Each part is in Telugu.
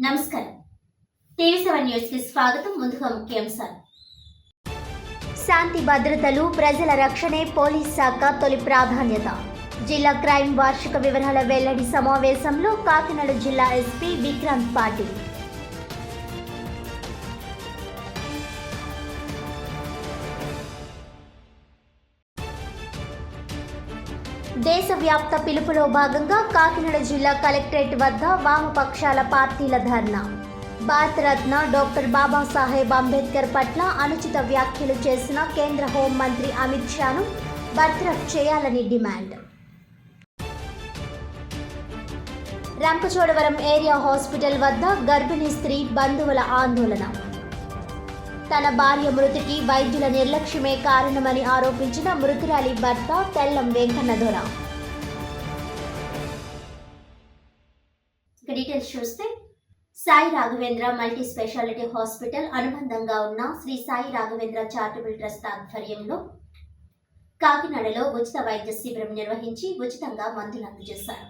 నమస్కారం. టీవీ సెవెన్ న్యూస్కి స్వాగతం. ముందుగా ముఖ్యాంశాలు. శాంతి భద్రతలు ప్రజల రక్షణే పోలీస్ శాఖ తొలి ప్రాధాన్యత. జిల్లా క్రైమ్ వార్షిక వివరాల వెల్లడి సమావేశంలో కాకినాడ జిల్లా ఎస్పీ విక్రాంత్ పాటిల్. దేశవ్యాప్త పిలుపులో భాగంగా కాకినాడ జిల్లా కలెక్టరేట్ వద్ద వామపక్షాల పార్టీల ధర్నా. భారతరత్న డాక్టర్ బాబాసాహెబ్ అంబేద్కర్ పట్ల అనుచిత వ్యాఖ్యలు చేసిన కేంద్ర హోంమంత్రి అమిత్ షాను బర్తరఫ్ చేయాలని డిమాండ్. రంపచోడవరం ఏరియా హాస్పిటల్ వద్ద గర్భిణీ స్త్రీ బంధువుల ఆందోళన. తన భార్య మృతికి వైద్యుల నిర్లక్ష్యమే కారణమని ఆరోపించిన మృతురాలి భర్త తెల్లం వెంకన్నదొర. డీటెయిల్స్ చూస్తే Sai Raghavendra multi speciality hospital అనుబంధంగా ఉన్న శ్రీ సాయి రాఘవేంద్ర చారిటబుల్ ట్రస్ట్ ఆధ్వర్యంలో కాకినాడలో ఉచిత వైద్య శిబిరం నిర్వహించి ఉచితంగా మందులు అందజేశారు.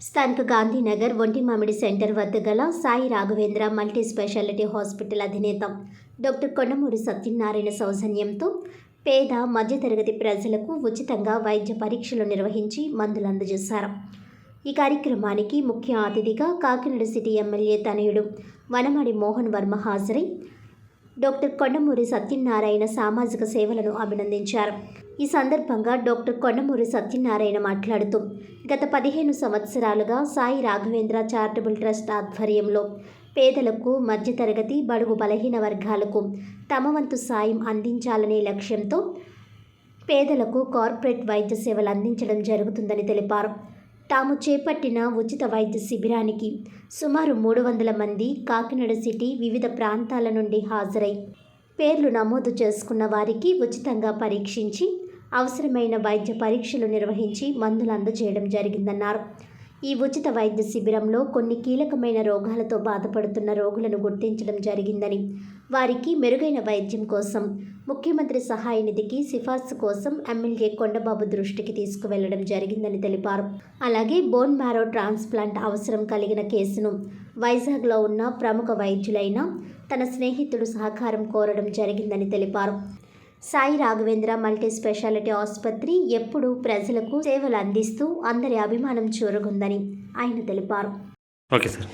స్థానిక గాంధీనగర్ ఒంటి మామిడి సెంటర్ వద్ద గల Sai Raghavendra multi speciality hospital అధినేత డాక్టర్ కొండమూరి సత్యనారాయణ సౌజన్యంతో పేద మధ్యతరగతి ప్రజలకు ఉచితంగా వైద్య పరీక్షలు నిర్వహించి మందులు అందజేశారు. ఈ కార్యక్రమానికి ముఖ్య అతిథిగా కాకినాడ సిటీ ఎమ్మెల్యే తనయుడు వనమడి మోహన్ వర్మ హాజరై డాక్టర్ కొండమూరి సత్యనారాయణ సామాజిక సేవలను అభినందించారు. ఈ సందర్భంగా డాక్టర్ కొండమూరి సత్యనారాయణ మాట్లాడుతూ గత పదిహేను సంవత్సరాలుగా సాయి రాఘవేంద్ర చారిటబుల్ ట్రస్ట్ ఆధ్వర్యంలో పేదలకు మధ్యతరగతి బడుగు బలహీన వర్గాలకు తమ వంతు సాయం అందించాలనే లక్ష్యంతో పేదలకు కార్పొరేట్ వైద్య సేవలు అందించడం జరుగుతుందని తెలిపారు. తాము చేపట్టిన ఉచిత వైద్య శిబిరానికి సుమారు మూడు వందల మంది కాకినాడ సిటీ వివిధ ప్రాంతాల నుండి హాజరై పేర్లు నమోదు చేసుకున్న వారికి ఉచితంగా పరీక్షించి అవసరమైన వైద్య పరీక్షలు నిర్వహించి మందులు అందజేయడం జరిగిందన్నారు. ఈ ఉచిత వైద్య శిబిరంలో కొన్ని కీలకమైన రోగాలతో బాధపడుతున్న రోగులను గుర్తించడం జరిగిందని వారికి మెరుగైన వైద్యం కోసం ముఖ్యమంత్రి సహాయ నిధికి సిఫార్సు కోసం ఎమ్మెల్యే కొండబాబు దృష్టికి తీసుకువెళ్ళడం జరిగిందని తెలిపారు. అలాగే బోన్ మ్యారో ట్రాన్స్ప్లాంట్ అవసరం కలిగిన కేసును వైజాగ్లో ఉన్న ప్రముఖ వైద్యులైన తన స్నేహితుడు సహకారం కోరడం జరిగిందని తెలిపారు. సాయి రాఘవేంద్ర మల్టీ స్పెషాలిటీ ఆసుపత్రి ఎప్పుడూ ప్రజలకు సేవలు అందిస్తూ అందరి అభిమానం చూరగుందని ఆయన తెలిపారు. Okay sir.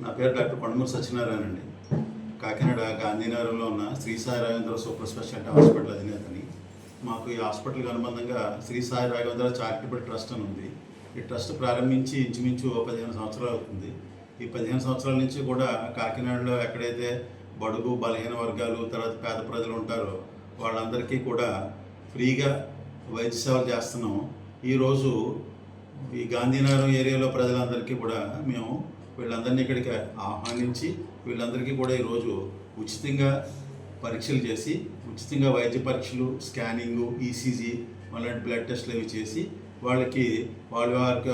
నా పేరు డాక్టర్ కొండమూరి సత్యనారాయణ అండి. కాకినాడ గాంధీనగర్లో ఉన్న Shri Sai Raghavendra super speciality hospital అధినేతని. మాకు ఈ హాస్పిటల్కి అనుబంధంగా శ్రీ సాయి రాఘవేంద్ర చారిటబుల్ ట్రస్ట్ అని ఉంది. ఈ ట్రస్ట్ ప్రారంభించి ఇంచుమించు ఓ పదిహేను సంవత్సరాలు అవుతుంది. ఈ పదిహేను సంవత్సరాల నుంచి కూడా కాకినాడలో ఎక్కడైతే బడుగు బలహీన వర్గాలు తర్వాత పేద ప్రజలు ఉంటారో వాళ్ళందరికీ కూడా ఫ్రీగా వైద్య సేవలు చేస్తున్నాం. ఈరోజు ఈ గాంధీనగరం ఏరియాలో ప్రజలందరికీ కూడా మేము వీళ్ళందరినీ ఇక్కడికి ఆహ్వానించి వీళ్ళందరికీ కూడా ఈరోజు ఉచితంగా పరీక్షలు చేసి ఉచితంగా వైద్య పరీక్షలు స్కానింగు ఈసీజీ అలాంటి బ్లడ్ టెస్ట్లు అవి చేసి వాళ్ళకి వాళ్ళ వారికి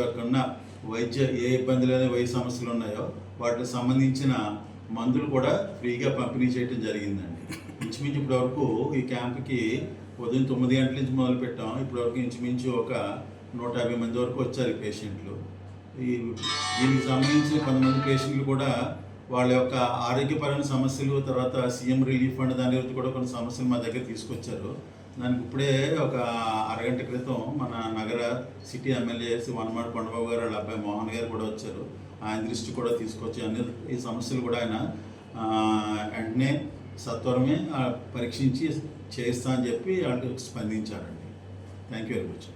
వైద్య ఏ ఇబ్బందులు లేని వైద్య సమస్యలు ఉన్నాయో వాటికి సంబంధించిన మందులు కూడా ఫ్రీగా పంపిణీ చేయడం జరిగిందండి. ఇంచుమించు ఇప్పటివరకు ఈ క్యాంప్కి ఉదయం తొమ్మిది గంటల నుంచి మొదలుపెట్టాం. ఇప్పటివరకు ఇంచుమించు ఒక నూట యాభై మంది వరకు వచ్చారు ఈ పేషెంట్లు ఈ దీనికి సంబంధించిన కొంతమంది పేషెంట్లు కూడా వాళ్ళ యొక్క ఆరోగ్యపరమైన సమస్యలు తర్వాత సీఎం రిలీఫ్ ఫండ్ దాని గురించి కూడా కొన్ని సమస్యలు మా దగ్గర తీసుకొచ్చారు. దానికి ఇప్పుడే ఒక అరగంట క్రితం మన నగర సిటీ ఎమ్మెల్యే శ్రీ వనమాడి కొండబాబు గారు వాళ్ళ అబ్బాయి మోహన్ గారు కూడా వచ్చారు. ఆయన దృష్టి కూడా తీసుకొచ్చి అన్ని ఈ సమస్యలు కూడా ఆయన వెంటనే సత్వరమే పరీక్షించి చేస్తా అని చెప్పి వాళ్ళకి స్పందించారండి. థ్యాంక్ యూ వెరీ మచ్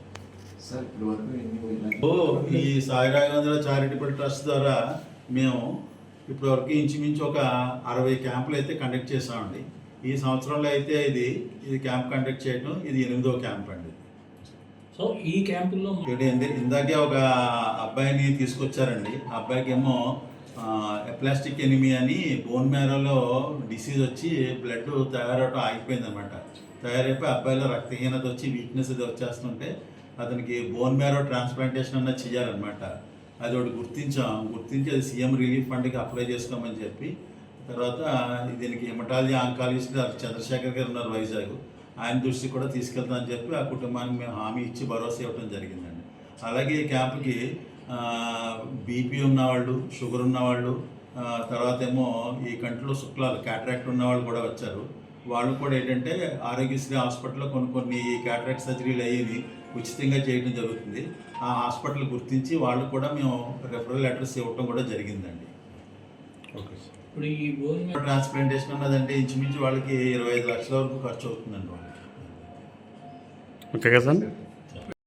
ఈ సాయి రాఘవేంద్ర చారిటబుల్ ట్రస్ట్ ద్వారా మేము ఇప్పటివరకు ఇంచుమించు ఒక అరవై క్యాంపులు అయితే కండక్ట్ చేసామండి ఈ సంవత్సరంలో అయితే ఇది ఇది క్యాంప్ కండక్ట్ చేయడం ఇది ఎనిమిదో క్యాంప్ అండి. సో ఈ క్యాంపుల్లో ఇందాకే ఒక అబ్బాయిని తీసుకొచ్చారండి. ఆ అబ్బాయికి ఏమో ప్లాస్టిక్ ఎనిమి అని బోన్ మ్యారోలో డిసీజ్ వచ్చి బ్లడ్ తయారవటం ఆగిపోయింది అనమాట తయారైపోయి అబ్బాయిలో రక్తహీనత వచ్చి వీక్నెస్ ఇది వచ్చేస్తుంటే అతనికి బోన్ మ్యారో ట్రాన్స్ప్లాంటేషన్ అన్న చేయాలన్నమాట. అది ఒకటి గుర్తించాం. గుర్తించి అది సీఎం రిలీఫ్ ఫండ్కి అప్లై చేసుకోమని చెప్పి తర్వాత దీనికి హెమటాలజీ ఆంకాలజిస్ట్ చంద్రశేఖర్ గారు ఉన్నారు వైజాగ్. ఆయన దృష్టికి కూడా తీసుకెళ్తామని చెప్పి ఆ కుటుంబానికి మేము హామీ ఇచ్చి భరోసా ఇవ్వడం జరిగిందండి. అలాగే ఈ క్యాంప్కి బీపీ ఉన్నవాళ్ళు షుగర్ ఉన్నవాళ్ళు తర్వాత ఏమో ఈ కంట్లో శుక్లాలు క్యాటరాక్ట్ ఉన్నవాళ్ళు కూడా వచ్చారు. వాళ్ళు కూడా ఏంటంటే ఆరోగ్యశ్రీ హాస్పిటల్లో కొన్ని కొన్ని క్యాటరాక్ట్ సర్జరీలు అయ్యేవి ఉచితంగా చేయడం జరుగుతుంది. ఆ హాస్పిటల్ గుర్తించి వాళ్ళు కూడా మేము రెఫరల్ లెటర్స్ ఇవ్వటం కూడా జరిగిందండి. Okay sir. ఇప్పుడు ఈ భోజనం ట్రాన్స్ప్లాంటేషన్ అన్నదంటే ఇంచుమించు వాళ్ళకి ఇరవై ఐదు లక్షల వరకు ఖర్చు అవుతుందండి వాళ్ళకి. ఓకే కదా సార్?